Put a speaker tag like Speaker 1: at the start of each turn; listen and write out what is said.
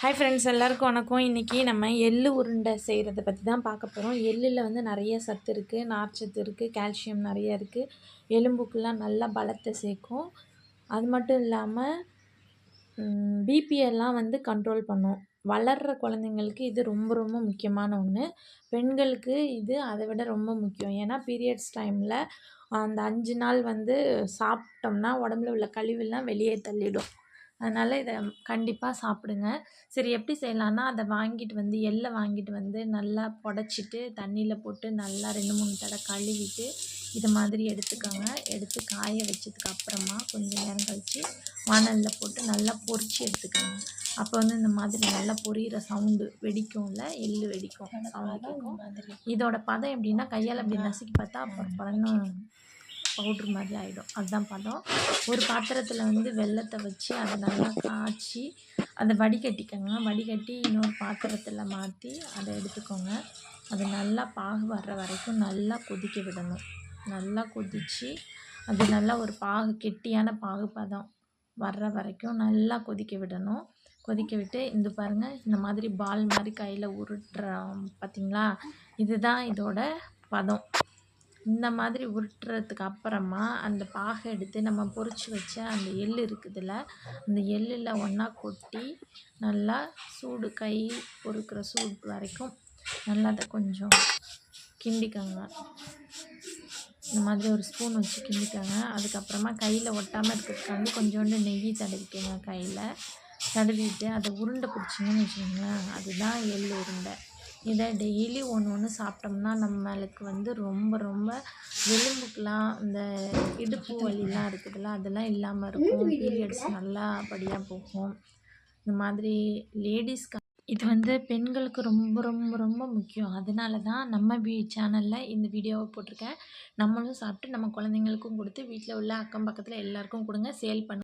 Speaker 1: Hi friends எல்லாருக்கும் வணக்கம். இன்றைக்கி நம்ம எள்ளு உருண்டை செய்கிறத பற்றி தான் பார்க்க போகிறோம் எள்ளில் வந்து நிறைய சத்து இருக்குது நார்ச்சத்து இருக்குது கால்சியம் நிறைய இருக்குது எலும்புக்கெல்லாம் நல்லா பலத்தை சேர்க்கும். அது மட்டும் இல்லாமல் பிபிஎல்லாம் வந்து கண்ட்ரோல் பண்ணும். வளர்கிற குழந்தைங்களுக்கு இது ரொம்ப ரொம்ப முக்கியமான ஒன்று பெண்களுக்கு இது அதை விட ரொம்ப முக்கியம். ஏன்னா பீரியட்ஸ் டைமில் அந்த அஞ்சு நாள் வந்து சாப்பிட்டோம்னா உடம்புல உள்ள கழிவுலாம் வெளியே தள்ளிடும். அதனால் இதை கண்டிப்பாக சாப்பிடுங்க. சரி எப்படி செய்யலான்னா அதை வாங்கிட்டு வந்து எள்ளை வாங்கிட்டு வந்து நல்லா புடச்சிட்டு தண்ணியில் போட்டு நல்லா ரெண்டு மூணு தடவை கழுவிட்டு இது மாதிரி எடுத்துக்கோங்க. எடுத்து காய வச்சதுக்கு அப்புறமா கொஞ்சம் நேரம் கழித்து வானலில் போட்டு நல்லா பொரித்து எடுத்துக்கோங்க. அப்போ வந்து இந்த மாதிரி நல்லா பொரியிற சவுண்டு வெடிக்கும்ல எள்ளு வெடிக்கும் சவுண்டு கேட்கும். இதோட பதம் எப்படின்னா கையால் அப்படி நசுக்கி பார்த்தா அப்புறம் படன்னு பவுட்ரு மாதிரி ஆகிடும் அதுதான் பதம். ஒரு பாத்திரத்தில் வந்து வெள்ளத்தை வச்சு அதை நல்லா காய்ச்சி அதை வடிகட்டிக்கோங்க. வடிகட்டி இன்னொரு பாத்திரத்தில் மாற்றி அதை எடுத்துக்கோங்க. அது நல்லா பாகு வர்ற வரைக்கும் நல்லா கொதிக்க விடணும். நல்லா கொதித்து அது நல்லா ஒரு பாகு கெட்டியான பாகு பதம் வர்ற வரைக்கும் நல்லா கொதிக்க விடணும். கொதிக்க விட்டு இந்த பாருங்கள் இந்த மாதிரி பால் மாதிரி கையில் உருட்டுறோம் பார்த்திங்களா இதுதான் இதோட பதம். இந்த மாதிரி உருட்டுறதுக்கு அப்புறமா அந்த பாகை எடுத்து நம்ம பொரித்து வச்ச அந்த எள் இருக்குதுல்ல அந்த எள்ளில் ஒன்றா கொட்டி நல்லா சூடு கை பொறுக்கிற சூடு வரைக்கும் நல்லா அதை கொஞ்சம் கிண்டிக்கோங்க. இந்த மாதிரி ஒரு ஸ்பூன் வச்சு கிண்டிக்கோங்க. அதுக்கப்புறமா கையில் ஒட்டாமல் இருக்கிறதுக்காண்டி கொஞ்சோண்டு நெய் தடவிக்கோங்க கையில். தடவிட்டு அதை உருண்டை பிடிச்சிங்கன்னு வச்சுக்கோங்களேன் அதுதான் எள் உருண்டை. இதை டெய்லி ஒன்று ஒன்று சாப்பிட்டோம்னா நம்மளுக்கு வந்து ரொம்ப ரொம்ப எலும்புக்கெலாம் இந்த இடுப்பு வலிலாம் இருக்குதுல்ல அதெல்லாம் இல்லாமல் இருக்கும். பீரியட்ஸ் நல்லபடியாக போகும். இந்த மாதிரி லேடிஸ்க்கு இது வந்து பெண்களுக்கு ரொம்ப ரொம்ப ரொம்ப முக்கியம். அதனால தான் நம்ம வீ சேனலில் இந்த வீடியோவை போட்டிருக்கேன். நம்மளும் சாப்பிட்டு நம்ம குழந்தைங்களுக்கும் கொடுத்து வீட்டில் உள்ள அக்கம் பக்கத்தில் எல்லாருக்கும் கொடுங்க. சேல் பண்ணு